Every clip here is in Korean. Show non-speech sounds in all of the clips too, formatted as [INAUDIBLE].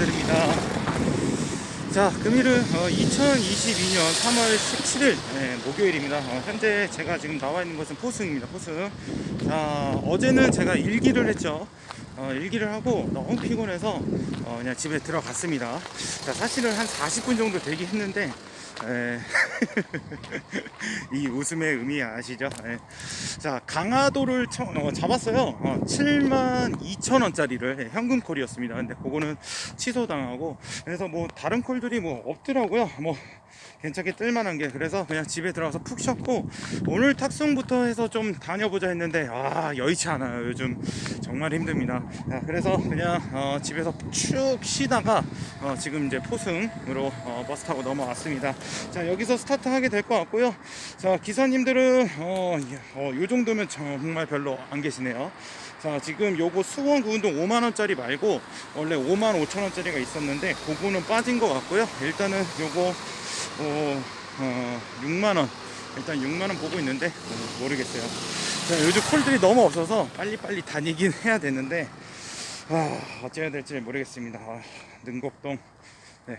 드립니다. 자, 금일은 2022년 3월 17일 네, 목요일입니다. 어, 현재 제가 지금 나와 있는 곳은 포승입니다. 포승. 자, 어제는 제가 일기를 했죠. 어, 일기를 하고 너무 피곤해서 어, 그냥 집에 들어갔습니다. 자, 사실은 한 40분 정도 되긴 했는데 [LAUGHS] 이 웃음의 의미 아시죠? 에. 자, 강화도를 쳐- 어, 잡았어요. 어, 7만 2천 원짜리를 현금 콜이었습니다. 근데 그거는 취소당하고 그래서 뭐 다른 콜들이 뭐 없더라고요. 뭐 괜찮게 뜰만한 게 그래서 그냥 집에 들어가서 푹 쉬었고 오늘 탁송부터 해서 좀 다녀보자 했는데 아 여의치 않아요. 요즘 정말 힘듭니다. 자, 그래서 그냥 어, 집에서 쭉 쉬다가 어, 지금 이제 포승으로 어, 버스 타고 넘어왔습니다. 자 여기서 스타트 하게 될 것 같고요. 자 기사님들은 어, 이- 어, 요 정도면 정말 별로 안 계시네요. 자 지금 요거 수원 구운동 5만원짜리 말고 원래 5만 5천원짜리가 있었는데 그거는 빠진 것 같고요 일단은 요거 어, 어 6만원 일단 6만원 보고 있는데 어, 모르겠어요 자 요즘 콜들이 너무 없어서 빨리빨리 다니긴 해야 되는데 아 어찌해야 될지 모르겠습니다 아, 능곡동 네.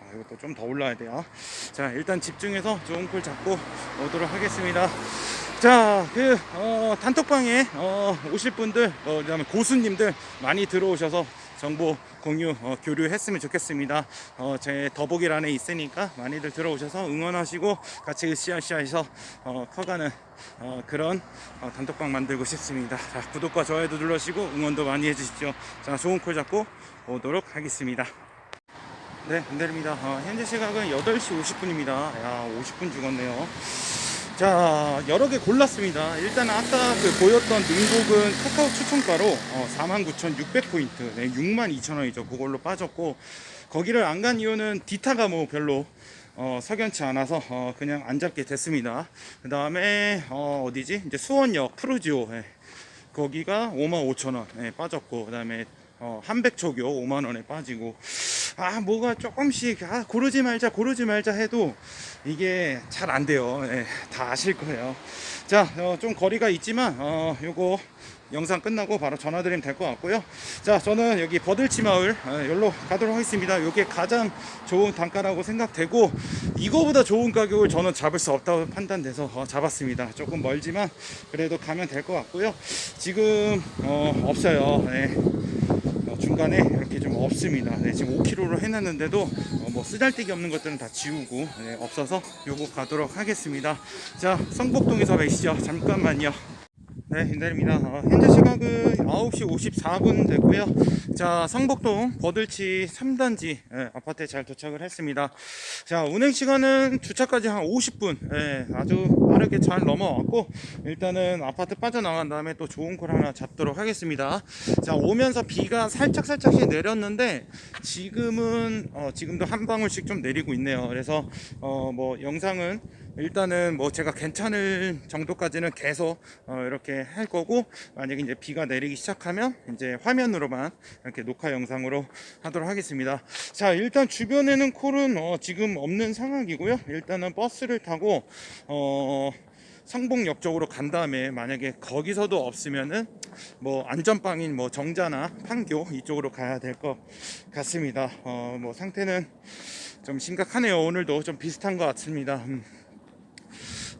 아, 이것도 좀 더 올라야 돼요. 자, 일단 집중해서 좋은 콜 잡고 오도록 하겠습니다. 자, 그, 어, 단톡방에, 어, 오실 분들, 어, 그 다음에 고수님들 많이 들어오셔서 정보 공유, 어, 교류했으면 좋겠습니다. 어, 제 더보기란에 있으니까 많이들 들어오셔서 응원하시고 같이 으쌰으쌰해서, 어, 커가는, 어, 그런, 어, 단톡방 만들고 싶습니다. 자, 구독과 좋아요도 눌러주시고 응원도 많이 해주십시오. 자, 좋은 콜 잡고 오도록 하겠습니다. 네, 은대입니다. 어, 현재 시각은 8시 50분입니다. 야, 50분 죽었네요. 자, 여러 개 골랐습니다. 일단 아까 그 보였던 능곡은 카카오 추천가로 어, 49,600포인트, 네, 62,000원이죠. 그걸로 빠졌고, 거기를 안 간 이유는 디타가 뭐 별로 어, 석연치 않아서 어, 그냥 안 잡게 됐습니다. 그 다음에 어, 어디지? 이제 수원역 프루지오. 예. 거기가 55,000원 예, 빠졌고 그 다음에 어, 한백초교 5만 원에 빠지고 아 뭐가 조금씩 아 고르지 말자 고르지 말자 해도 이게 잘 안 돼요. 예, 다 아실 거예요. 자좀 거리가 있지만 어 요거 영상 끝나고 바로 전화드리면 될 것 같고요. 자 저는 여기 버들치 마을 어, 여기로 가도록 하겠습니다. 이게 가장 좋은 단가라고 생각되고 이거보다 좋은 가격을 저는 잡을 수 없다고 판단돼서 어, 잡았습니다. 조금 멀지만 그래도 가면 될 것 같고요. 지금 어, 없어요. 네. 어, 중간에 이렇게 좀 없습니다. 네, 지금 5km로 해놨는데도 어, 뭐 쓰잘데기 없는 것들은 다 지우고 네, 없어서 요거 가도록 하겠습니다. 자, 성북동에서 뵈시죠. 잠깐만요. 네, 인달입니다. 어, 현재 시각은 9시 54분 됐고요. 자, 성북동 버들치 3단지 예, 아파트에 잘 도착을 했습니다. 자, 운행 시간은 주차까지 한 50분. 예, 아주 빠르게 잘 넘어왔고 일단은 아파트 빠져나간 다음에 또 좋은 콜 하나 잡도록 하겠습니다. 자, 오면서 비가 살짝 살짝씩 내렸는데 지금은 어, 지금도 한 방울씩 좀 내리고 있네요. 그래서 어, 뭐 영상은 일단은 뭐 제가 괜찮을 정도까지는 계속 어, 이렇게 할 거고 만약에 이제 비가 내리기 시작하면 이제 화면으로만 이렇게 녹화 영상으로 하도록 하겠습니다. 자 일단 주변에는 콜은 어, 지금 없는 상황이고요. 일단은 버스를 타고 어, 성북역 쪽으로 간 다음에 만약에 거기서도 없으면은 뭐 안전빵인 뭐 정자나 판교 이쪽으로 가야 될 것 같습니다. 어, 뭐 상태는 좀 심각하네요. 오늘도 좀 비슷한 것 같습니다. 음.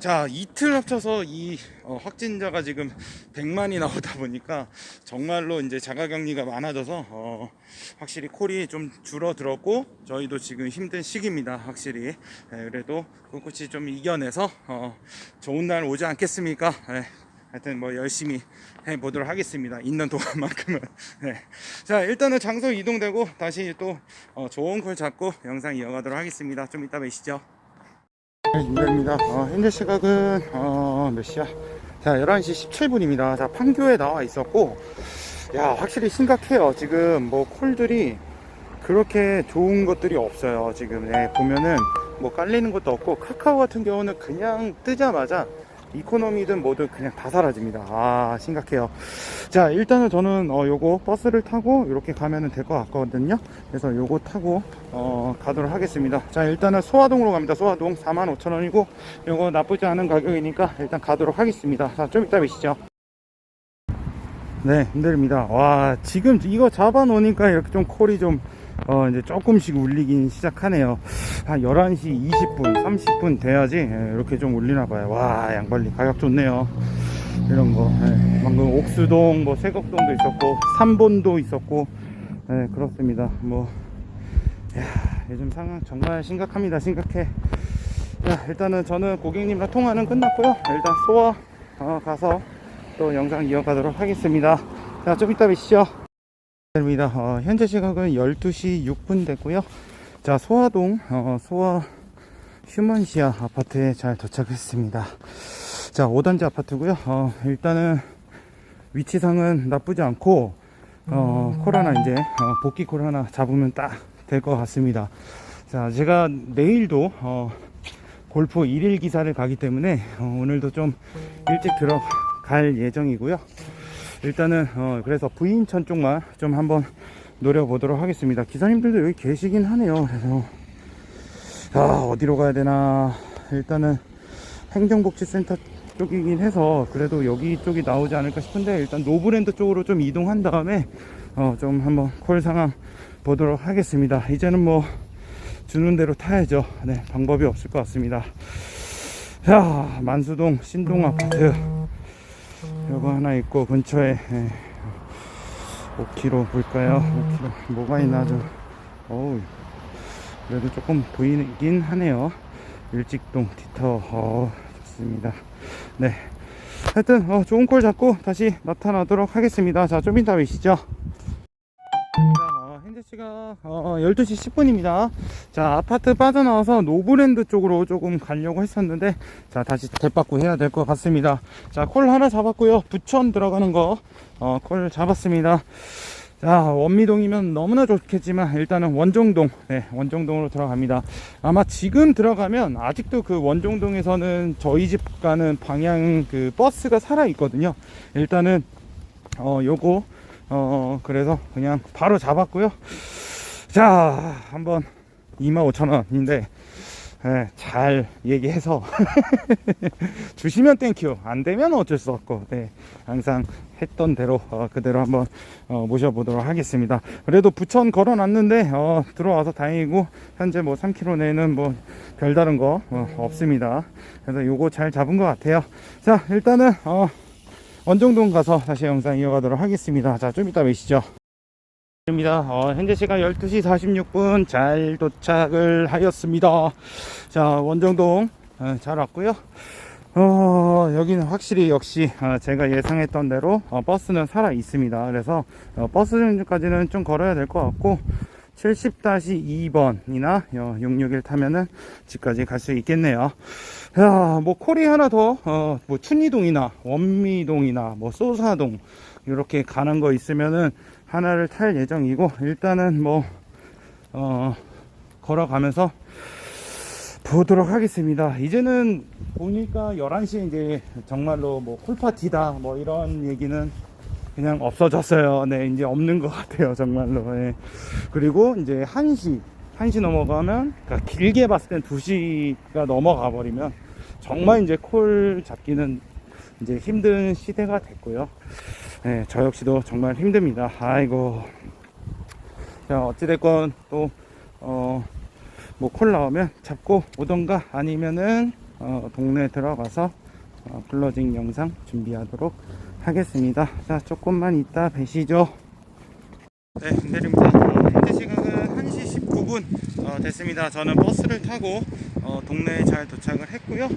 자 이틀 합쳐서 이 어, 확진자가 지금 100만이 나오다 보니까 정말로 이제 자가격리가 많아져서 어, 확실히 콜이 좀 줄어들었고 저희도 지금 힘든 시기입니다 확실히. 예, 그래도 꿋꿋이 좀 이겨내서 어, 좋은 날 오지 않겠습니까? 예, 하여튼 뭐 열심히 해보도록 하겠습니다 있는 동안만큼은. [LAUGHS] 네. 자 일단은 장소 이동되고 다시 또 어, 좋은 콜 잡고 영상 이어가도록 하겠습니다. 좀 이따 뵈시죠 인입니다. 어, 현재 시각은 어, 몇 시야? 자 11시 17분입니다. 자 판교에 나와 있었고 야 확실히 심각해요. 지금 뭐 콜들이 그렇게 좋은 것들이 없어요. 지금 네, 보면은 뭐 깔리는 것도 없고 카카오 같은 경우는 그냥 뜨자마자 이코노미든 뭐든 그냥 다 사라집니다. 아 심각해요. 자 일단은 저는 어 요거 버스를 타고 이렇게 가면은 될 것 같거든요. 그래서 요거 타고 어 가도록 하겠습니다. 자 일단은 소화동으로 갑니다. 소화동 45,000원이고 요거 나쁘지 않은 가격이니까 일단 가도록 하겠습니다. 자 좀 이따 뵈시죠. 네 힘들입니다. 와 지금 이거 잡아 놓으니까 이렇게 좀 콜이 좀 어, 이제 조금씩 울리긴 시작하네요. 한 11시 20분, 30분 돼야지 예, 이렇게 좀 울리나 봐요. 와, 양발리 가격 좋네요. 이런 거. 예, 방금 옥수동, 뭐 세곡동도 있었고, 삼본도 있었고, 예, 그렇습니다. 뭐, 야, 요즘 상황 정말 심각합니다. 심각해. 자, 일단은 저는 고객님과 통화는 끝났고요. 일단 소화 어, 가서 또 영상 이어가도록 하겠습니다. 자, 좀 이따 뵙시죠. 입니다. 어, 현재 시각은 12시 6분 됐고요. 자, 소화동, 어, 소화 휴먼시아 아파트에 잘 도착했습니다. 자, 5단지 아파트고요. 어, 일단은 위치상은 나쁘지 않고, 어, 콜 하나 이제, 어, 복귀 콜 하나 잡으면 딱 될 것 같습니다. 자, 제가 내일도, 어, 골프 1일 기사를 가기 때문에, 어, 오늘도 좀 일찍 들어갈 예정이고요. 일단은 어 그래서 부인천 쪽만 좀 한번 노려보도록 하겠습니다. 기사님들도 여기 계시긴 하네요. 그래서 아 어디로 가야 되나. 일단은 행정복지센터 쪽이긴 해서 그래도 여기 쪽이 나오지 않을까 싶은데 일단 노브랜드 쪽으로 좀 이동한 다음에 어 좀 한번 콜 상황 보도록 하겠습니다. 이제는 뭐 주는 대로 타야죠. 네 방법이 없을 것 같습니다. 자 만수동 신동 아파트 요거 하나 있고 근처에 예, 5km 볼까요? 5km 뭐가 있나 좀 어우 그래도 조금 보이긴 하네요. 일직동 디터. 어 좋습니다. 네. 하여튼 어, 좋은 콜 잡고 다시 나타나도록 하겠습니다. 자 좀 이따 뵈시죠 현재 시각 어, 12시 10분입니다. 자, 아파트 빠져나와서 노브랜드 쪽으로 조금 가려고 했었는데, 자, 다시 대받고 해야 될 것 같습니다. 자, 콜 하나 잡았고요. 부천 들어가는 거, 어, 콜 잡았습니다. 자, 원미동이면 너무나 좋겠지만, 일단은 원종동, 네, 원종동으로 들어갑니다. 아마 지금 들어가면, 아직도 그 원종동에서는 저희 집 가는 방향 그 버스가 살아있거든요. 일단은, 어, 요거, 어, 그래서 그냥 바로 잡았고요. 자, 한번 25,000원인데, 예, 잘 얘기해서 [LAUGHS] 주시면 땡큐. 안 되면 어쩔 수 없고 네, 항상 했던 대로 어, 그대로 한번 어, 모셔보도록 하겠습니다. 그래도 부천 걸어놨는데 어, 들어와서 다행이고 현재 뭐 3km 내는 뭐 별다른 거 어, 없습니다. 그래서 요거 잘 잡은 것 같아요. 자 일단은 어, 원정동 가서 다시 영상 이어가도록 하겠습니다. 자, 좀 이따 뵈시죠. 입니다. 어, 현재 시간 12시 46분 잘 도착을 하였습니다. 자, 원정동 어, 잘 왔고요. 어, 여기는 확실히 역시 어, 제가 예상했던 대로 어, 버스는 살아 있습니다. 그래서 어, 버스까지는 좀 걸어야 될 것 같고 70-2번이나 661 타면은 집까지 갈 수 있겠네요. 야, 뭐 콜이 하나 더, 어, 뭐 춘희동이나 원미동이나 뭐 소사동 이렇게 가는 거 있으면은 하나를 탈 예정이고 일단은 뭐 어, 걸어가면서 보도록 하겠습니다. 이제는 보니까 11시에 이제 정말로 뭐 콜파티다 뭐 이런 얘기는 그냥 없어졌어요. 네, 이제 없는 것 같아요. 정말로. 예. 그리고 이제 1시, 1시 넘어가면, 그러니까 길게 봤을 땐 2시가 넘어가 버리면 정말 이제 콜 잡기는 이제 힘든 시대가 됐고요. 예, 저 역시도 정말 힘듭니다. 아이고. 자, 어찌됐건 또, 어, 뭐 콜 나오면 잡고 오던가 아니면은, 어, 동네 들어가서 어, 클로징 영상 준비하도록 하겠습니다. 자, 조금만 이따 뵈시죠. 네, 내립니다. 어, 현재 시각은 1시 19분 어, 됐습니다. 저는 버스를 타고 어, 동네에 잘 도착을 했고요.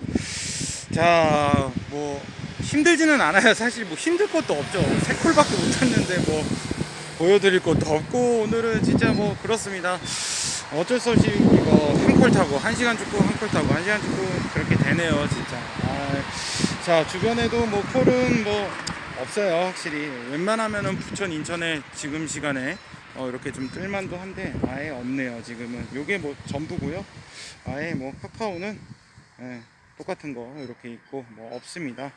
자, 뭐 힘들지는 않아요. 사실 뭐 힘들 것도 없죠. 세 콜밖에 못 탔는데 뭐 보여드릴 것도 없고 오늘은 진짜 뭐 그렇습니다. 어쩔 수 없이 이거 한 콜 타고 한 시간 죽고 한 콜 타고 한 시간 죽고 그렇게 되네요, 진짜. 아, 자 주변에도 뭐 콜은 뭐 없어요, 확실히. 웬만하면은 부천 인천에 지금 시간에 어, 이렇게 좀 뜰만도 한데 아예 없네요, 지금은. 요게 뭐 전부고요. 아예 뭐 카카오는 예, 똑같은 거 이렇게 있고 뭐 없습니다.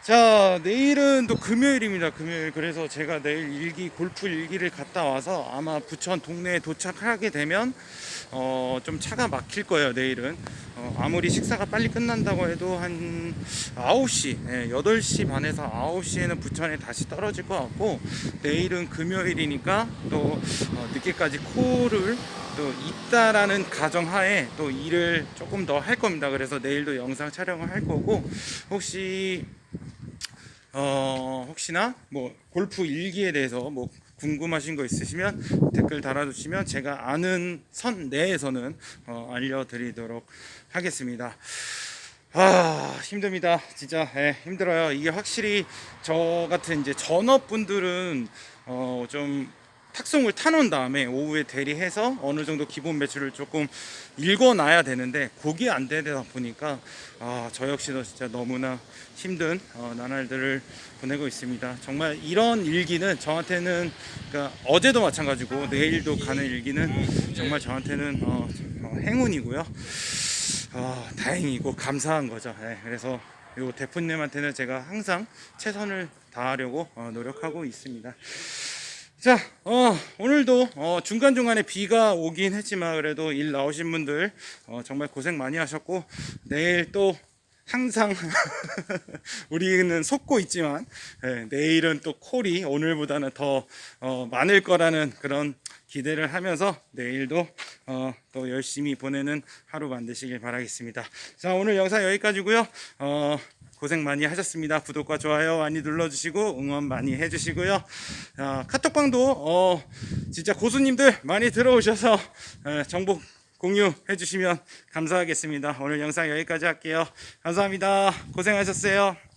자 내일은 또 금요일입니다 금요일 그래서 제가 내일 일기 골프 일기를 갔다 와서 아마 부천 동네에 도착하게 되면 어, 좀 차가 막힐 거예요 내일은. 어, 아무리 식사가 빨리 끝난다고 해도 한 9시 예, 8시 반에서 9시에는 부천에 다시 떨어질 것 같고 내일은 금요일이니까 또 어, 늦게까지 콜을 또 있다라는 가정하에 또 일을 조금 더 할 겁니다. 그래서 내일도 영상 촬영을 할 거고 혹시 어, 혹시나 뭐 골프 일기에 대해서 뭐 궁금하신 거 있으시면 댓글 달아주시면 제가 아는 선 내에서는 어, 알려드리도록 하겠습니다. 아 힘듭니다 진짜 예, 힘들어요 이게 확실히 저 같은 이제 전업분들은 어, 좀 탁송을 타놓은 다음에 오후에 대리해서 어느 정도 기본 매출을 조금 읽어놔야 되는데 그게 안 되다 보니까 아, 저 역시도 진짜 너무나 힘든 어, 나날들을 보내고 있습니다. 정말 이런 일기는 저한테는 그러니까 어제도 마찬가지고 내일도 가는 일기는 정말 저한테는 어, 어, 행운이고요. 어, 다행이고 감사한 거죠. 예, 그래서 요 대표님한테는 제가 항상 최선을 다하려고 어, 노력하고 있습니다. 자, 어, 오늘도 어, 중간중간에 비가 오긴 했지만 그래도 일 나오신 분들 어, 정말 고생 많이 하셨고 내일 또 항상 [LAUGHS] 우리는 속고 있지만 예, 내일은 또 콜이 오늘보다는 더 어, 많을 거라는 그런 기대를 하면서 내일도 어, 또 열심히 보내는 하루 만드시길 바라겠습니다. 자 오늘 영상 여기까지고요. 어, 고생 많이 하셨습니다. 구독과 좋아요 많이 눌러주시고 응원 많이 해주시고요. 아, 카톡방도 어, 진짜 고수님들 많이 들어오셔서 에, 정보 공유해 주시면 감사하겠습니다. 오늘 영상 여기까지 할게요. 감사합니다. 고생하셨어요.